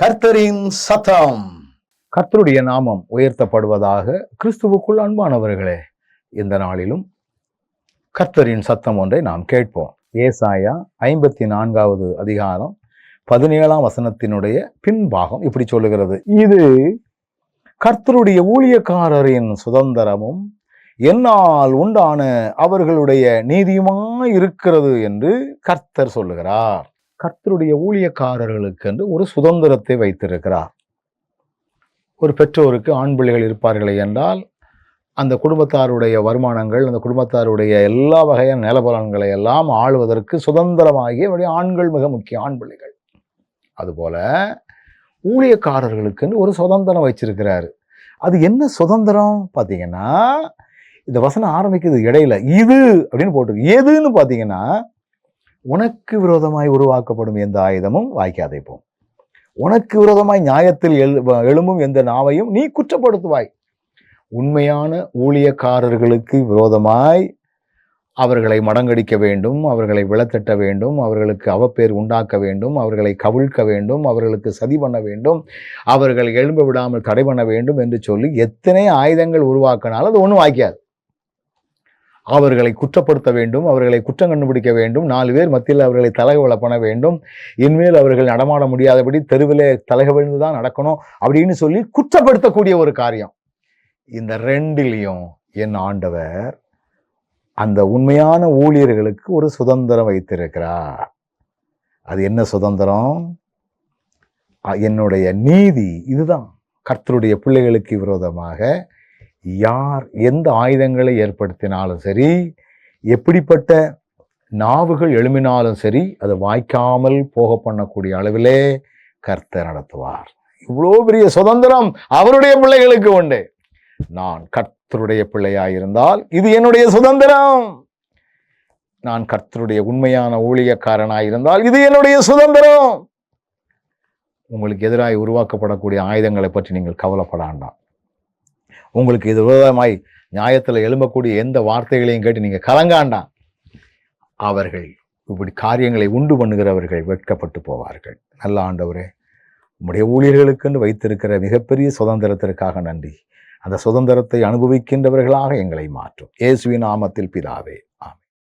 கர்த்தரின் சத்தம். கர்த்தருடைய நாமம் உயர்த்தப்படுவதாக கிறிஸ்துவுக்குள் அன்பானவர்களே இந்த நாளிலும் கர்த்தரின் சத்தம் ஒன்றை நாம் கேட்போம். ஏசாயா ஐம்பத்தி நான்காவது அதிகாரம் பதினேழாம் வசனத்தினுடைய பின்பாகம் இப்படி சொல்லுகிறது. இது கர்த்தருடைய ஊழியக்காரரின் சுதந்திரமும் என்னால் உண்டான அவர்களுடைய நீதியுமாய் இருக்கிறது என்று கர்த்தர் சொல்லுகிறார். கர்த்தருடைய ஊழியக்காரர்களுக்கு என்று ஒரு சுதந்திரத்தை வைத்திருக்கிறார். ஒரு பெற்றோருக்கு ஆண் பிள்ளைகள் இருப்பார்களே என்றால் அந்த குடும்பத்தாருடைய வருமானங்கள் அந்த குடும்பத்தாருடைய எல்லா வகையான நிலபலன்களை எல்லாம் ஆளுவதற்கு சுதந்திரமாகிய அவருடைய ஆண்கள் மிக முக்கிய ஆண் பிள்ளைகள். அதுபோல ஊழியக்காரர்களுக்குன்னு ஒரு சுதந்திரம் வச்சிருக்கிறாரு அது என்ன சுதந்திரம்? பார்த்தீங்கன்னா இந்த வசனம் ஆரம்பிக்குது இடையில இது அப்படின்னு போட்டுருக்கு. எதுன்னு பார்த்தீங்கன்னா உனக்கு விரோதமாய் உருவாக்கப்படும் எந்த ஆயுதமும் வாய்க்காதே போம் உனக்கு விரோதமாய் நியாயத்தில் எழு எழும்பும் எந்த நாவையும் நீ குற்றப்படுத்துவாய். உண்மையான ஊழியக்காரர்களுக்கு விரோதமாய் அவர்களை மடங்கடிக்க வேண்டும் அவர்களை விளத்தட்ட வேண்டும் அவர்களுக்கு அவப்பேர் உண்டாக்க வேண்டும் அவர்களை கவிழ்க்க வேண்டும் அவர்களுக்கு சதி பண்ண வேண்டும் அவர்கள் எழும்ப விடாமல் தடை பண்ண வேண்டும் என்று சொல்லி எத்தனை ஆயுதங்கள் உருவாக்கினாலும் அது ஒன்றும் வாய்க்காது. அவர்களை குற்றப்படுத்த வேண்டும் அவர்களை குற்றம் கண்டுபிடிக்க வேண்டும். நாலு பேர் மத்தியில் அவர்களை தலைகவலை பண்ண வேண்டும். இனிமேல் அவர்கள் நடமாட முடியாதபடி தெருவிலே தலைகவிழ்ந்து தான் நடக்கணும் அப்படின்னு சொல்லி குற்றப்படுத்தக்கூடிய ஒரு காரியம். இந்த ரெண்டிலையும் என் ஆண்டவர் அந்த உண்மையான ஊழியர்களுக்கு ஒரு சுதந்திரம் வைத்திருக்கிறார். அது என்ன சுதந்திரம்? என்னுடைய நீதி இதுதான். கர்த்தருடைய பிள்ளைகளுக்கு விரோதமாக யார் எந்த ஆயுதங்களை ஏற்படுத்தினாலும் சரி எப்படிப்பட்ட நாவுகள் எழுமினாலும் சரி அதை வாய்க்காமல் போக பண்ணக்கூடிய அளவிலே கர்த்தர் நடத்துவார். இவ்வளோ பெரிய சுதந்திரம் அவருடைய பிள்ளைகளுக்கு உண்டு. நான் கர்த்தருடைய பிள்ளையாயிருந்தால் இது என்னுடைய சுதந்திரம். நான் கர்த்தருடைய உண்மையான ஊழியக்காரனாயிருந்தால் இது என்னுடைய சுதந்திரம். உங்களுக்கு எதிராக உருவாக்கப்படக்கூடிய ஆயுதங்களை பற்றி நீங்கள் கவலைப்பட வேண்டாம். உங்களுக்கு இது விரோதமாய் நியாயத்தில் எழும்பக்கூடிய எந்த வார்த்தைகளையும் கேட்டு நீங்கள் கலங்காண்டாம் அவர்கள் இப்படி காரியங்களை உண்டு பண்ணுகிறவர்கள் வெட்கப்பட்டு போவார்கள். நல்ல ஆண்டவரே உம்முடைய ஊழியர்களுக்கென்று வைத்திருக்கிற மிகப்பெரிய சுதந்திரத்திற்காக நன்றி. அந்த சுதந்திரத்தை அனுபவிக்கின்றவர்களாக எங்களை மாற்றும். இயேசுவின் நாமத்தில் பிதாவே.